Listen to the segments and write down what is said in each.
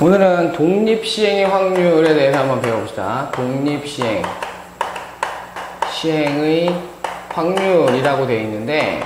오늘은 독립시행의 확률에 대해서 한번 배워봅시다. 독립시행. 시행의 확률이라고 되어 있는데,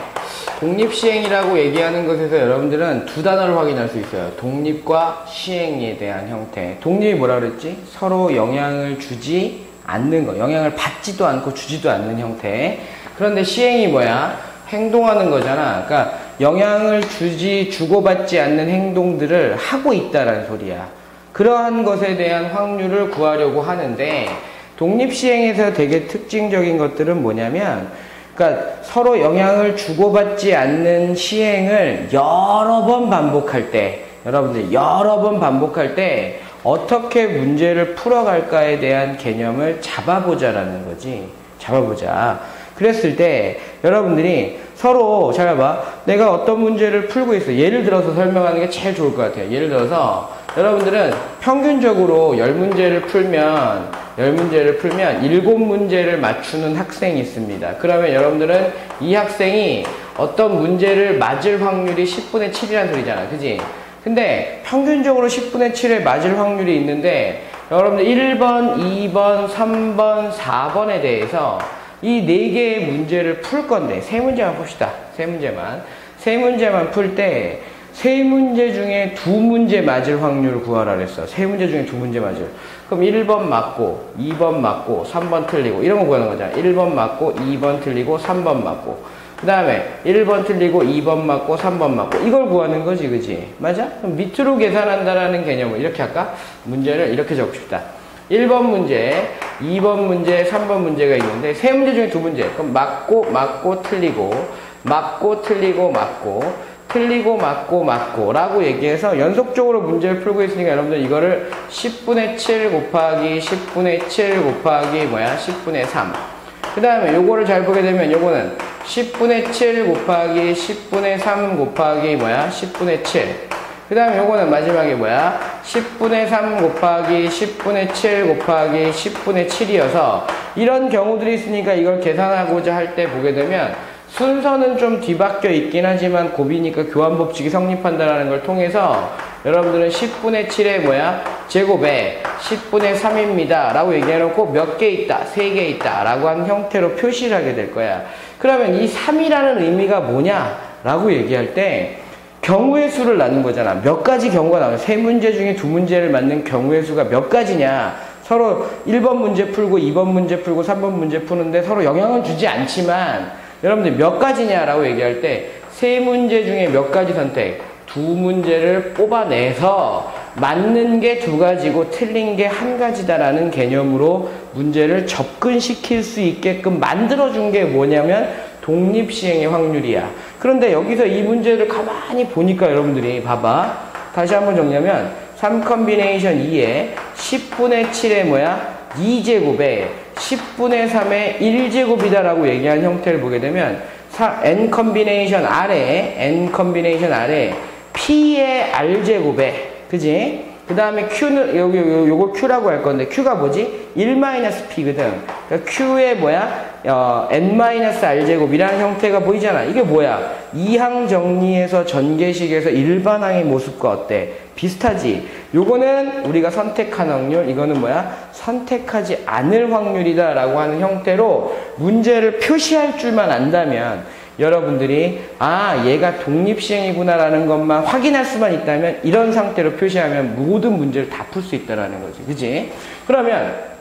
독립시행이라고 얘기하는 것에서 여러분들은 두 단어를 확인할 수 있어요. 독립과 시행에 대한 형태. 독립이 뭐라 그랬지? 서로 영향을 주지 않는 거. 영향을 받지도 않고 주지도 않는 형태. 그런데 시행이 뭐야? 행동하는 거잖아. 그러니까 영향을 주지 주고받지 않는 행동들을 하고 있다라는 소리야. 그러한 것에 대한 확률을 구하려고 하는데 독립시행에서 되게 특징적인 것들은 뭐냐면 그러니까 서로 영향을 주고받지 않는 시행을 여러 번 반복할 때 여러분들 여러 번 반복할 때 어떻게 문제를 풀어갈까에 대한 개념을 잡아보자라는 거지. 잡아보자. 그랬을 때 여러분들이 서로 잘 봐봐. 내가 어떤 문제를 풀고 있어. 예를 들어서 설명하는 게 제일 좋을 것 같아요. 예를 들어서 여러분들은 평균적으로 10문제를 풀면 10문제를 풀면 7문제를 맞추는 학생이 있습니다. 그러면 여러분들은 이 학생이 어떤 문제를 맞을 확률이 10분의 7이라는 소리잖아. 그지? 근데 평균적으로 10분의 7에 맞을 확률이 있는데 여러분들 1번, 2번, 3번, 4번에 대해서 이 네 개의 문제를 풀 건데 세 문제만 풉시다. 세 문제만. 세 문제만 풀 때 세 문제 중에 두 문제 맞을 확률을 구하라 그랬어. 세 문제 중에 두 문제 맞을. 그럼 1번 맞고 2번 맞고 3번 틀리고 이런 거 구하는 거잖아. 1번 맞고 2번 틀리고 3번 맞고 그 다음에 1번 틀리고 2번 맞고 3번 맞고 이걸 구하는 거지 그지 맞아? 그럼 밑으로 계산한다라는 개념을 이렇게 할까? 문제를 이렇게 적읍시다 1번 문제 2번 문제 3번 문제가 있는데 세 문제 중에 두 문제 그럼 맞고 맞고 틀리고 맞고 틀리고 맞고 틀리고 맞고 맞고 라고 얘기해서 연속적으로 문제를 풀고 있으니까 여러분들 이거를 10분의 7 곱하기 10분의 7 곱하기 뭐야 10분의 3 그 다음에 요거를 잘 보게 되면 요거는 10분의 7 곱하기 10분의 3 곱하기 뭐야? 10분의 7. 그 다음에 요거는 마지막에 뭐야? 10분의 3 곱하기 10분의 7 곱하기 10분의 7이어서 이런 경우들이 있으니까 이걸 계산하고자 할 때 보게 되면 순서는 좀 뒤바뀌어 있긴 하지만 곱이니까 교환 법칙이 성립한다는 걸 통해서 여러분들은 10분의 7에 뭐야? 제곱에 10분의 3입니다. 라고 얘기해놓고 몇 개 있다, 세개 있다. 라고 하는 형태로 표시를 하게 될 거야. 그러면 이 3이라는 의미가 뭐냐? 라고 얘기할 때 경우의 수를 낳는 거잖아. 몇 가지 경우가 나와요. 세 문제 중에 두 문제를 맞는 경우의 수가 몇 가지냐? 서로 1번 문제 풀고 2번 문제 풀고 3번 문제 푸는데 서로 영향을 주지 않지만 여러분들 몇 가지냐라고 얘기할 때 세 문제 중에 몇 가지 선택, 두 문제를 뽑아내서 맞는 게 두 가지고 틀린 게 한 가지다라는 개념으로 문제를 접근시킬 수 있게끔 만들어준 게 뭐냐면 독립시행의 확률이야. 그런데 여기서 이 문제를 가만히 보니까 여러분들이 봐봐. 다시 한번 정리하면 3 컨비네이션 2에 10분의 7에 뭐야? 2제곱에 10분의 3의 1제곱이다라고 얘기한 형태를 보게 되면 n 컨비네이션 R에 n 컨비네이션 R에 P의 R제곱에 그지? 그 다음에 Q는 요거 Q라고 할 건데 Q가 뭐지? 1-P거든. 그러니까 Q의 뭐야? 어, n-r제곱이라는 형태가 보이잖아. 이게 뭐야? 이항 정리에서 전개식에서 일반항의 모습과 어때? 비슷하지? 요거는 우리가 선택한 확률, 이거는 뭐야? 선택하지 않을 확률이다 라고 하는 형태로 문제를 표시할 줄만 안다면 여러분들이 아 얘가 독립시행이구나 라는 것만 확인할 수만 있다면 이런 상태로 표시하면 모든 문제를 다 풀 수 있다라는 거지 그지 그러면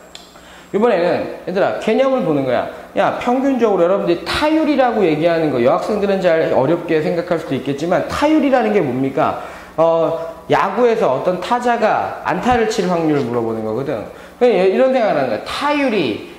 이번에는 얘들아 개념을 보는 거야. 야 평균적으로 여러분들이 타율이라고 얘기하는 거 여학생들은 잘 어렵게 생각할 수도 있겠지만 타율이라는 게 뭡니까? 어 야구에서 어떤 타자가 안타를 칠 확률을 물어보는 거거든. 이런 생각을 하는 거야. 타율이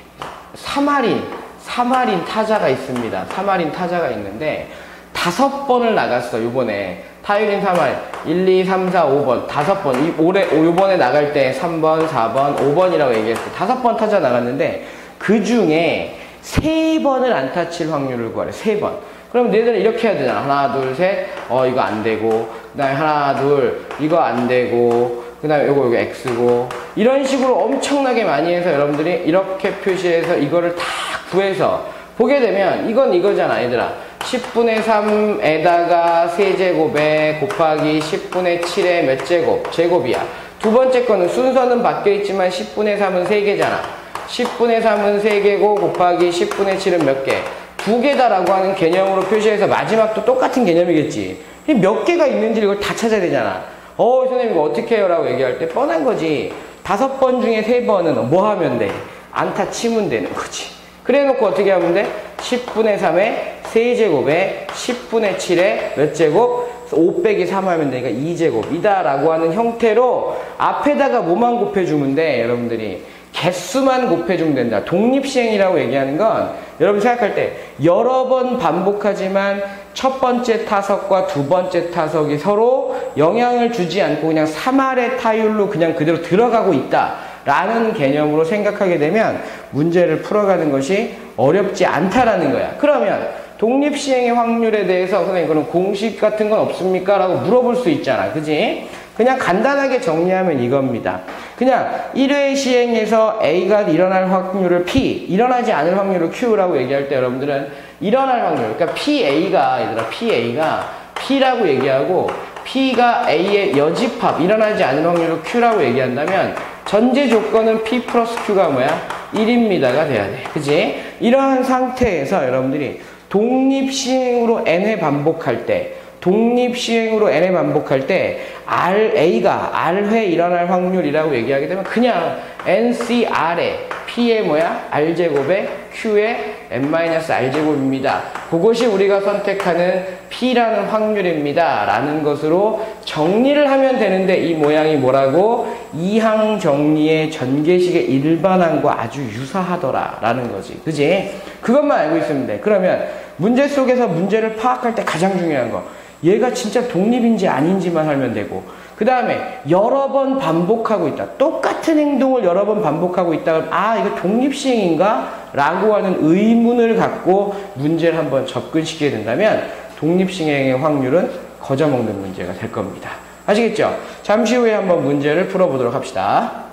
3할인 3할인 타자가 있습니다. 3할인 타자가 있는데 다섯 번을 나갔어 요번에 타율인 3할 1, 2, 3, 4, 5번. 다섯 번. 이, 올해 요번에 나갈 때 3번, 4번, 5번이라고 얘기했어 다섯 번 타자 나갔는데 그 중에 세 번을 안 타 칠 확률을 구하래. 세 번. 그럼 너희들은 이렇게 해야 되잖아. 하나 둘 셋 어 이거 안 되고. 그 다음에 하나 둘. 이거 안 되고. 그 다음에 요거 요거 X고. 이런 식으로 엄청나게 많이 해서 여러분들이 이렇게 표시해서 이거를 다 구해서 보게 되면 이건 이거잖아 얘들아 10분의 3에다가 세제곱에 곱하기 10분의 7의 몇 제곱? 제곱이야 두 번째 거는 순서는 바뀌어 있지만 10분의 3은 3개잖아. 10분의 3은 3개고 곱하기 10분의 7은 몇 개? 두 개다라고 하는 개념으로 표시해서 마지막도 똑같은 개념이겠지. 이몇 개가 있는지 이걸 다 찾아야 되잖아. 어, 선생님 이거 어떻게 해요? 라고 얘기할 때 뻔한 거지. 다섯 번 중에 세 번은 뭐 하면 돼? 안타 치면 되는 거지. 그래 놓고 어떻게 하면 돼? 10분의 3에 세제곱에 10분의 7에 몇 제곱? 5 빼기 3 하면 되니까 2제곱이다 라고 하는 형태로 앞에다가 뭐만 곱해주면 돼 여러분들이? 개수만 곱해주면 된다. 독립시행이라고 얘기하는 건 여러분 생각할 때 여러 번 반복하지만 첫 번째 타석과 두 번째 타석이 서로 영향을 주지 않고 그냥 3할의 타율로 그냥 그대로 들어가고 있다 라는 개념으로 생각하게 되면 문제를 풀어가는 것이 어렵지 않다라는 거야. 그러면 독립시행의 확률에 대해서 선생님 그럼 공식 같은 건 없습니까? 라고 물어볼 수 있잖아. 그지? 그냥 간단하게 정리하면 이겁니다. 그냥 1회 시행에서 A가 일어날 확률을 P, 일어나지 않을 확률을 Q라고 얘기할 때 여러분들은 일어날 확률, 그러니까 PA가, 얘들아, PA가 P라고 얘기하고 P가 A의 여집합, 일어나지 않을 확률을 Q라고 얘기한다면 전제 조건은 P 플러스 Q가 뭐야? 1입니다가 돼야 돼. 그지? 이러한 상태에서 여러분들이 독립시행으로 n회 반복할 때 독립시행으로 n회 반복할 때 R, A가 R회 일어날 확률이라고 얘기하게 되면 그냥 NCR의 P의 뭐야? R제곱의 Q의 n-R제곱입니다. 그것이 우리가 선택하는 P라는 확률입니다. 라는 것으로 정리를 하면 되는데 이 모양이 뭐라고? 이항 정리의 전개식의 일반항과 아주 유사하더라. 라는 거지. 그지? 그것만 알고 있으면 돼. 그러면 문제 속에서 문제를 파악할 때 가장 중요한 거. 얘가 진짜 독립인지 아닌지만 알면 되고 그 다음에 여러 번 반복하고 있다. 똑같은 행동을 여러 번 반복하고 있다. 아 이거 독립시행인가? 라고 하는 의문을 갖고 문제를 한번 접근시키게 된다면 독립시행의 확률은 거저먹는 문제가 될 겁니다. 아시겠죠? 잠시 후에 한번 문제를 풀어보도록 합시다.